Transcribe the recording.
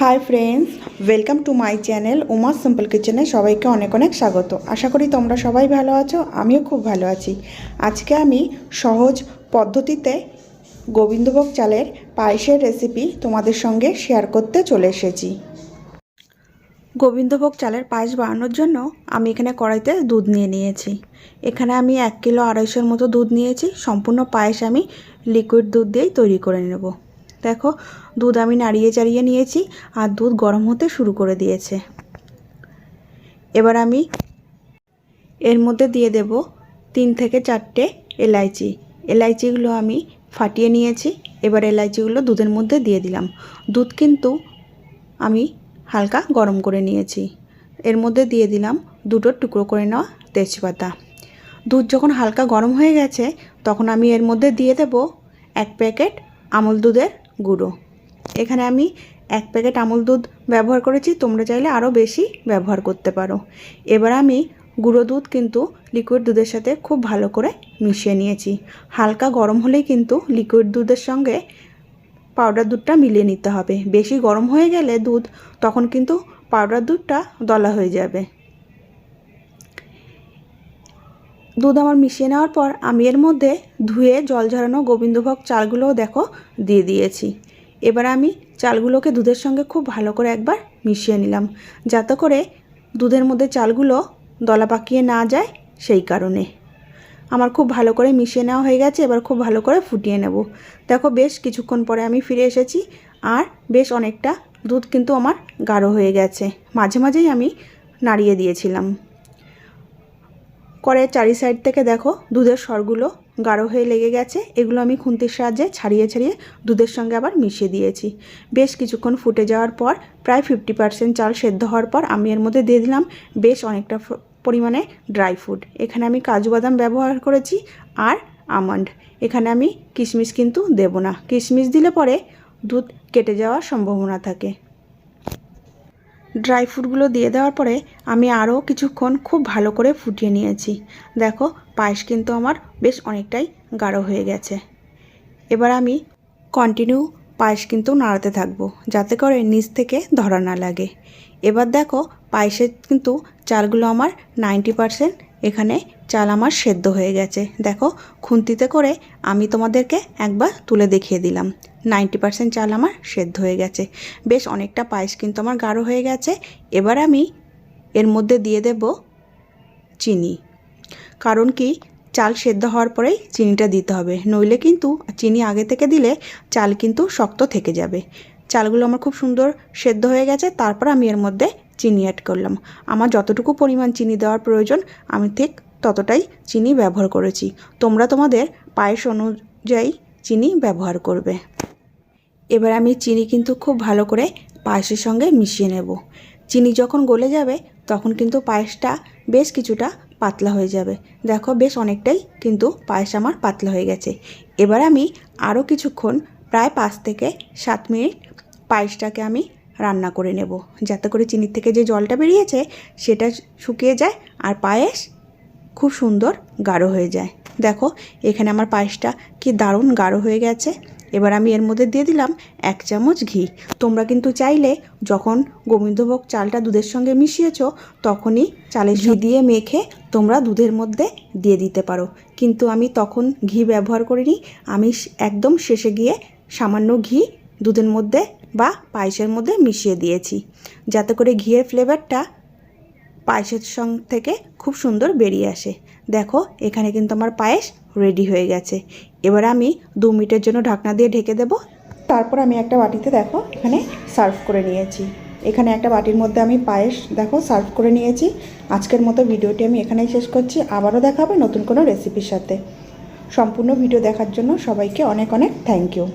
Hi friends welcome to my channel Uma simple কিচেনে সবাইকে অনেক অনেক স্বাগত। আশা করি তোমরা সবাই ভালো আছো, আমিও খুব ভালো আছি। আজকে আমি সহজ পদ্ধতিতে গোবিন্দভোগ চালের পায়েসের রেসিপি তোমাদের সঙ্গে শেয়ার করতে চলে এসেছি। গোবিন্দভোগ চালের পায়েস বানানোর জন্য আমি এখানে কড়াইতে দুধ নিয়ে নিয়েছি। এখানে আমি এক কিলো আড়াইশোর মতো দুধ নিয়েছি, সম্পূর্ণ পায়েস আমি লিকুইড দুধ দিয়েই তৈরি করে নেব। দেখো, দুধ আমি নাড়িয়ে চাড়িয়ে নিয়েছি আর দুধ গরম হতে শুরু করে দিয়েছে। এবার আমি এর মধ্যে দিয়ে দেব তিন থেকে চারটে এলাইচি। এলাইচিগুলো আমি ফাটিয়ে নিয়েছি, এবার এলাইচিগুলো দুধের মধ্যে দিয়ে দিলাম। দুধ কিন্তু আমি হালকা গরম করে নিয়েছি। এর মধ্যে দিয়ে দিলাম দুটো টুকরো করে নেওয়া তেজপাতা। দুধ যখন হালকা গরম হয়ে গেছে, তখন আমি এর মধ্যে দিয়ে দেব এক প্যাকেট আমুল দুধের গুঁড়ো। এখানে আমি এক প্যাকেট আমুল দুধ ব্যবহার করেছি, তোমরা চাইলে আরও বেশি ব্যবহার করতে পারো। এবার আমি গুঁড়ো দুধ কিন্তু লিকুইড দুধের সাথে খুব ভালো করে মিশিয়ে নিয়েছি। হালকা গরম হলেই কিন্তু লিকুইড দুধের সঙ্গে পাউডার দুধটা মিলিয়ে নিতে হবে। বেশি গরম হয়ে গেলে দুধ, তখন কিন্তু পাউডার দুধটা দলা হয়ে যাবে। দুধ আমার মিশিয়ে নেওয়ার পর আমি এর মধ্যে ধুয়ে জল ঝরানো গোবিন্দভোগ চালগুলোও দেখো দিয়ে দিয়েছি। এবার আমি চালগুলোকে দুধের সঙ্গে খুব ভালো করে একবার মিশিয়ে নিলাম, যাতে করে দুধের মধ্যে চালগুলো দলা পাকিয়ে না যায় সেই কারণে। আমার খুব ভালো করে মিশিয়ে নেওয়া হয়ে গেছে, এবার খুব ভালো করে ফুটিয়ে নেব। দেখো বেশ কিছুক্ষণ পরে আমি ফিরে এসেছি আর বেশ অনেকটা দুধ কিন্তু আমার গাঢ় হয়ে গেছে। মাঝে মাঝেই আমি নাড়িয়ে দিয়েছিলাম। কড়াইয়ের চারি সাইড থেকে দেখো দুধের স্বরগুলো গাঢ় হয়ে লেগে গেছে। এগুলো আমি খুন্তির সাহায্যে ছাড়িয়ে ছাড়িয়ে দুধের সঙ্গে আবার মিশিয়ে দিয়েছি। বেশ কিছুক্ষণ ফুটে যাওয়ার পর প্রায় ফিফটি পার্সেন্ট চাল সেদ্ধ হওয়ার পর আমি এর মধ্যে দিয়ে দিলাম বেশ অনেকটা পরিমাণে ড্রাই ফ্রুট এখানে আমি কাজু বাদাম ব্যবহার করেছি আর আমন্ড এখানে আমি কিশমিশ কিন্তু দেব না। কিশমিশ দিলে পরে দুধ কেটে যাওয়ার সম্ভাবনা থাকে। ড্রাই ফ্রুটগুলো দিয়ে দেওয়ার পরে আমি আরও কিছুক্ষণ খুব ভালো করে ফুটিয়ে নিয়েছি। দেখো, পায়েস কিন্তু আমার বেশ অনেকটাই গাঢ় হয়ে গেছে। এবার আমি কন্টিনিউ পায়েস কিন্তু নাড়াতে থাকব, যাতে করে নিচ থেকে ধরা না লাগে। এবার দেখো, পায়েসের কিন্তু চালগুলো আমার নাইনটি পারসেন্ট, এখানে চাল আমার সেদ্ধ হয়ে গেছে। দেখো, খুন্তিতে করে আমি তোমাদেরকে একবার তুলে দেখিয়ে দিলাম। নাইনটি পারসেন্ট চাল আমার সেদ্ধ হয়ে গেছে। বেশ, অনেকটা পায়েস কিন্তু আমার গাঢ় হয়ে গেছে। এবার আমি এর মধ্যে দিয়ে দেব চিনি। কারণ কি? চাল সেদ্ধ হওয়ার পরেই চিনিটা দিতে হবে। নইলে কিন্তু চিনি আগে থেকে দিলে চাল কিন্তু শক্ত থেকে যাবে। চালগুলো আমার খুব সুন্দর সেদ্ধ হয়ে গেছে, তারপর আমি এর মধ্যে চিনি অ্যাড করলাম। আমার যতটুকু পরিমাণ চিনি দেওয়ার প্রয়োজন, আমি ঠিক ততটাই চিনি ব্যবহার করেছি। তোমরা তোমাদের পায়েস অনুযায়ী চিনি ব্যবহার করবে। এবার আমি চিনি কিন্তু খুব ভালো করে পায়েসের সঙ্গে মিশিয়ে নেব। চিনি যখন গলে যাবে, তখন কিন্তু পায়েসটা বেশ কিছুটা পাতলা হয়ে যাবে। দেখো বেশ অনেকটাই কিন্তু পায়েস আমার পাতলা হয়ে গেছে। এবার আমি আরও কিছুক্ষণ, প্রায় পাঁচ থেকে সাত মিনিট পায়েসটাকে আমি রান্না করে নেব। যাতে করে চিনির থেকে যে জলটা বেরিয়েছে সেটা শুকিয়ে যায় আর পায়েস খুব সুন্দর গাঢ় হয়ে যায়। দেখো এখানে আমার পায়েসটা কি দারুণ গাঢ় হয়ে গেছে। এবার আমি এর মধ্যে দিয়ে দিলাম এক চামচ ঘি। তোমরা কিন্তু চাইলে যখন গোবিন্দভোগ চালটা দুধের সঙ্গে মিশিয়েছো, তখনই চালের ঘি দিয়ে মেখে তোমরা দুধের মধ্যে দিয়ে দিতে পারো। কিন্তু আমি তখন ঘি ব্যবহার করিনি, আমি একদম শেষে গিয়ে সামান্য ঘি দুধের মধ্যে বা পায়েসের মধ্যে মিশিয়ে দিয়েছি। যাতে করে ঘিয়ের ফ্লেভারটা পায়েসের সঙ্গ থেকে খুব সুন্দর বেরিয়ে আসে। দেখো, এখানে কিন্তু আমার পায়েস রেডি হয়ে গেছে। এবার আমি দু মিনিটের জন্য ঢাকনা দিয়ে ঢেকে দেব। তারপর আমি একটা বাটিতে দেখো এখানে সার্ভ করে নিয়েছি। এখানে একটা বাটির মধ্যে আমি পায়েস দেখো সার্ভ করে নিয়েছি। আজকের মতো ভিডিওটি আমি এখানেই শেষ করছি। আবারও দেখাবে নতুন কোনো রেসিপির সাথে। সম্পূর্ণ ভিডিও দেখার জন্য সবাইকে অনেক অনেক থ্যাংক ইউ।